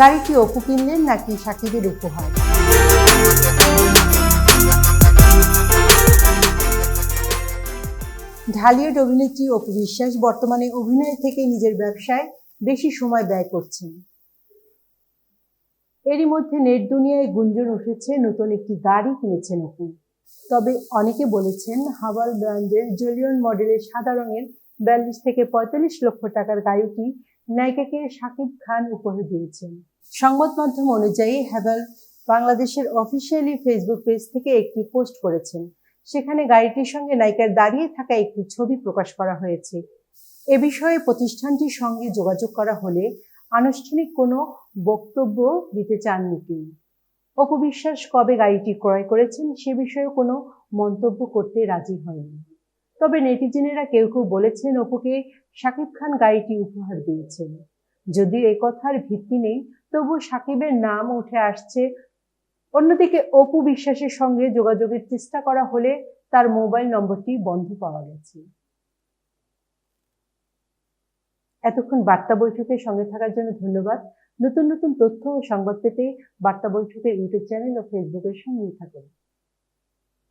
গাড়িটি অপু কিনলেন নাকি সাকিবের উপহার? ঢালিউড অভিনেত্রী অপু বিশ্বাস বর্তমানে অভিনয় থেকে নিজের ব্যবসায় বেশি সময় ব্যয় করছেন। এরই মধ্যে নেট দুনিয়ায় গুঞ্জন উঠেছে, নতুন একটি গাড়ি কিনেছেন অপু। তবে অনেকে বলেছেন হাওয়াল ব্র্যান্ডের জলিয়ন মডেলের সাদা রঙের বিয়াল্লিশ থেকে পঁয়তাল্লিশ লক্ষ টাকার গাড়িটি নায়িকাকে শাকিব খান উপহার দিয়েছেন। সংবাদ মাধ্যম অনুযায়ী হ্যাভেল বাংলাদেশের অফিসিয়ালি ফেসবুক পেজ থেকে একটি পোস্ট করেছেন। সেখানে গাড়িটির সঙ্গে নায়িকার দাঁড়িয়ে থাকা একটি ছবি প্রকাশ করা হয়েছে। এ বিষয়ে প্রতিষ্ঠানটির সঙ্গে যোগাযোগ করা হলে আনুষ্ঠানিক কোনো বক্তব্য দিতে চাননি তিনি অপবিশ্বাস কবে গাড়িটি ক্রয় করেছেন সে বিষয়ে কোনো মন্তব্য করতে রাজি হয়নি। তবে নেটিজেনেরা কেউ কেউ বলেছেন অপুকে শাকিব খান গাড়িটি উপহার দিয়েছেন। যদিও এ কথার ভিত্তি নেই, তবু সাকিবের নাম উঠে আসছে। অন্যদিকে অপু বিশ্বাসের সঙ্গে যোগাযোগের চেষ্টা করা হলে তার মোবাইল নম্বরটি বন্ধ পাওয়া গেছে। এতক্ষণ বার্তা বৈঠকের সঙ্গে থাকার জন্য ধন্যবাদ। নতুন নতুন তথ্য ও সংবাদ পেতে বার্তা বৈঠকের ইউটিউব চ্যানেল ও ফেসবুকের সঙ্গেই থাকুন।